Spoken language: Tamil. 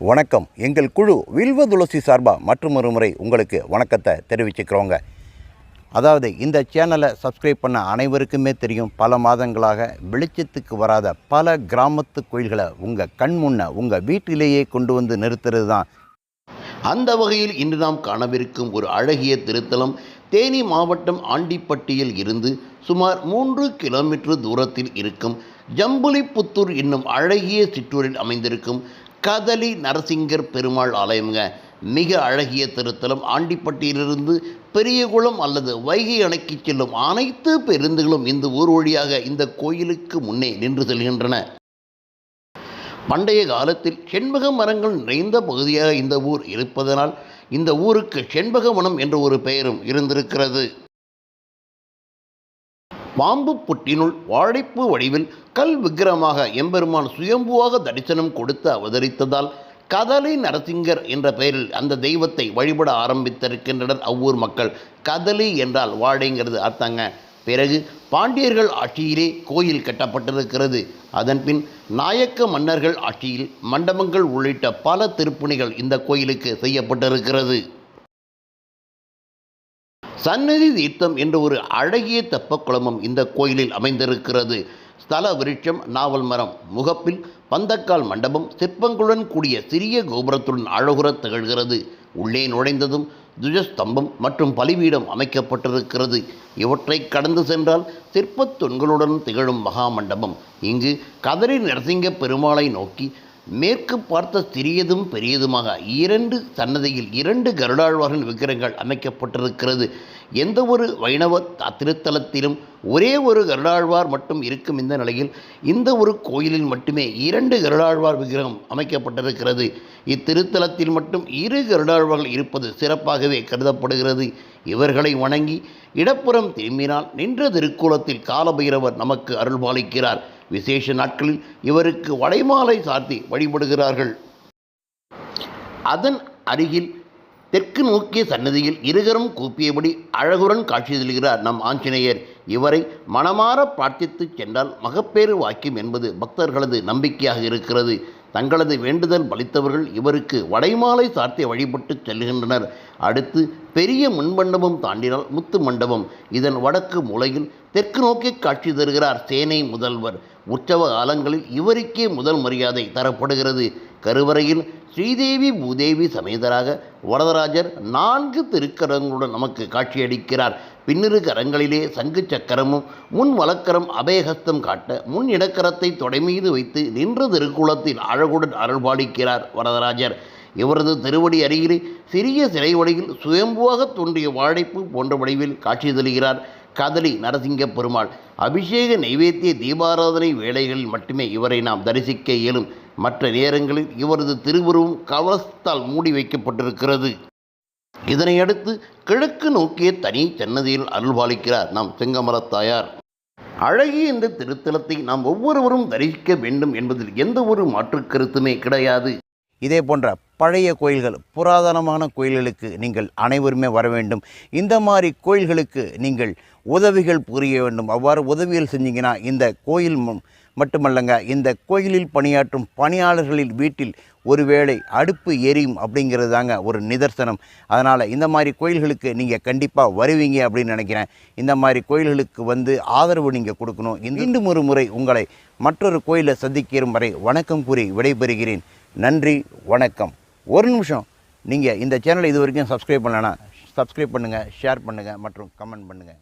வணக்கம். எங்கள் குழு வில்வ துளசி சார்பாக மற்றும் முறை உங்களுக்கு வணக்கத்தை தெரிவிச்சுக்கிறோங்க. அதாவது இந்த சேனலை சப்ஸ்கிரைப் பண்ண அனைவருக்குமே தெரியும். பல மாதங்களாக வெளிச்சத்துக்கு வராத பல கிராமத்து கோயில்களை உங்கள் கண் முன்ன உங்கள் வீட்டிலேயே கொண்டு வந்து நிறுத்துறது தான். அந்த வகையில் இன்று நாம் காணவிருக்கும் ஒரு அழகிய திருத்தலம் தேனி மாவட்டம் ஆண்டிப்பட்டியில் இருந்து சுமார் மூன்று கிலோமீட்டர் தூரத்தில் இருக்கும் ஜம்புலிபுத்தூர் என்னும் அழகிய சிற்றூரில் அமைந்திருக்கும் கதலி நரசிங்கர் பெருமாள் ஆலயம்ங்க. மிக அழகிய திருத்தலம். ஆண்டிப்பட்டியிலிருந்து பெரியகுளம் அல்லது வைகை அணைக்கு செல்லும் அனைத்து பேருந்துகளும் இந்த ஊர் வழியாக இந்த கோயிலுக்கு முன்னே நின்று செல்கின்றன. பண்டைய காலத்தில் செண்பக மரங்கள் நிறைந்த பகுதியாக இந்த ஊர் இருப்பதனால் இந்த ஊருக்கு செண்பக வனம் என்ற ஒரு பெயரும் இருந்திருக்கிறது. பாம்பு புட்டினுள் வாழைப்பு வடிவில் கல் விக்கிரமாக எம்பெருமான் சுயம்புவாக தரிசனம் கொடுத்து அவதரித்ததால் கதலை நரசிங்கர் என்ற பெயரில் அந்த தெய்வத்தை வழிபட ஆரம்பித்திருக்கின்றனர் அவ்வூர் மக்கள். கதலி என்றால் வாழைங்கிறது அர்த்தங்க. பிறகு பாண்டியர்கள் ஆட்சியிலே கோயில் கட்டப்பட்டிருக்கிறது. அதன்பின் நாயக்க மன்னர்கள் ஆட்சியில் மண்டபங்கள் உள்ளிட்ட பல திருப்பணிகள் இந்த கோயிலுக்கு செய்யப்பட்டிருக்கிறது. சந்நிதி தீர்த்தம் என்ற ஒரு அழகிய தெப்பக்குளமும் இந்த கோயிலில் அமைந்திருக்கிறது. ஸ்தல விருட்சம் நாவல் மரம் முகப்பில் பந்தக்கால் மண்டபம் சிற்பங்களுடன் கூடிய சிறிய கோபுரத்துடன் அழகுறத் திகழ்கிறது. உள்ளே நுழைந்ததும் துஜஸ்தம்பம் மற்றும் பலிபீடம் அமைக்கப்பட்டிருக்கிறது. இவற்றை கடந்து சென்றால் சிற்பத் தொன்களுடன் திகழும் மகா மண்டபம் இங்கு கதறி நரசிங்க பெருமாளை நோக்கி மேற்கு பார்த்த சிறியதும் பெரியதுமாக இரண்டு சன்னதியில் இரண்டு கருடாழ்வார்கள் விக்கிரங்கள் அமைக்கப்பட்டிருக்கிறது. எந்த ஒரு வைணவ திருத்தலத்திலும் ஒரே ஒரு கருடாழ்வார் மட்டும் இருக்கும் இந்த நிலையில் இந்த ஒரு கோயிலில் மட்டுமே இரண்டு கருடாழ்வார் விக்கிரகம் அமைக்கப்பட்டிருக்கிறது. இத்திருத்தலத்தில் மட்டும் இரு கருடாழ்வார்கள் இருப்பது சிறப்பாகவே கருதப்படுகிறது. இவர்களை வணங்கி இடப்புறம் திரும்பினால் நின்ற திருக்குளத்தில் காலபைரவர் நமக்கு அருள்பாலிக்கிறார். விசேஷ நாட்களில் இவருக்கு வடைமாலை சாத்தி வழிபடுகிறார்கள். அதன் அருகில் தெற்கு நோக்கிய சன்னதியில் இருகரும் கூப்பியபடி அழகுடன் காட்சி தருகிறார் நம் ஆஞ்சநேயர். இவரை மனமாற பிரார்த்தித்து சென்றால் மகப்பேறு வாக்கியம் என்பது பக்தர்களது நம்பிக்கையாக இருக்கிறது. தங்களது வேண்டுதல் பலித்தவர்கள் இவருக்கு வடைமாலை சார்த்தி வழிபட்டு செல்கின்றனர் அடுத்து பெரிய முன்மண்டபம் தாண்டினால் முத்து மண்டபம். இதன் வடக்கு மூலையில் தெற்கு நோக்கி காட்சி தருகிறார் சேனை முதல்வர். உற்சவ காலங்களில் இவருக்கே முதல் மரியாதை தரப்படுகிறது. கருவறையில் ஸ்ரீதேவி பூதேவி சமேதராக வரதராஜர் நான்கு திருக்கரங்களுடன் நமக்கு காட்சியளிக்கிறார். பின்னிரு கரங்களிலே சங்கு சக்கரமும் முன் வலக்கரம் அபயஹஸ்தம் காட்ட முன் இடக்கரத்தை தொடைமீது வைத்து நின்ற திருக்குளத்தில் அழகுடன் அருள்பாலிக்கிறார் வரதராஜர். இவரது திருவடி அருகிலே சிறிய சிலை வடிவில் சுயம்புவாக தோன்றிய வாழைப்பு போன்ற வடிவில் காட்சி தருகிறார் கதலி நரசிங்க பெருமாள். அபிஷேக நைவேத்திய தீபாராதனை வேளைகளில் மட்டுமே இவரை நாம் தரிசிக்க இயலும். மற்ற நேரங்களில் இவரது திருவுருவம் கவசத்தால் மூடி வைக்கப்பட்டிருக்கிறது. இதனையடுத்து கிழக்கு நோக்கிய தனி சன்னதியில் அருள்பாலிக்கிறார் நம் செங்கமரத்தாயார் அழகிய இந்த திருத்தலத்தை நாம் ஒவ்வொருவரும் தரிசிக்க வேண்டும் என்பதில் எந்த ஒரு மாற்றுக் கருத்துமே கிடையாது. இதே போன்ற பழைய கோயில்கள் புராதனமான கோயில்களுக்கு நீங்கள் அனைவருமே வர வேண்டும். இந்த மாதிரி கோயில்களுக்கு நீங்கள் உதவிகள் புரிய வேண்டும். அவ்வாறு உதவிகள் செஞ்சீங்கன்னா இந்த கோயில் மட்டுமல்லங்க இந்த கோயிலில் பணியாற்றும் பணியாளர்களின் வீட்டில் ஒருவேளை அடுப்பு எரியும் அப்படிங்கிறது தாங்க ஒரு நிதர்சனம். அதனால் இந்த மாதிரி கோயில்களுக்கு நீங்கள் கண்டிப்பாக வருவீங்க அப்படின்னு நினைக்கிறேன். இந்த மாதிரி கோயில்களுக்கு வந்து ஆதரவு நீங்கள் கொடுக்கணும். மீண்டும் ஒரு முறை உங்களை மற்றொரு கோயிலை சந்திக்கிற வரை வணக்கம் கூறி விடைபெறுகிறேன். நன்றி வணக்கம். ஒரு நிமிஷம். நீங்கள் இந்த சேனலை இது வரைக்கும் சப்ஸ்கிரைப் பண்ணலன்னா சப்ஸ்கிரைப் பண்ணுங்கள் ஷேர் பண்ணுங்கள் மற்றும் கமெண்ட் பண்ணுங்கள்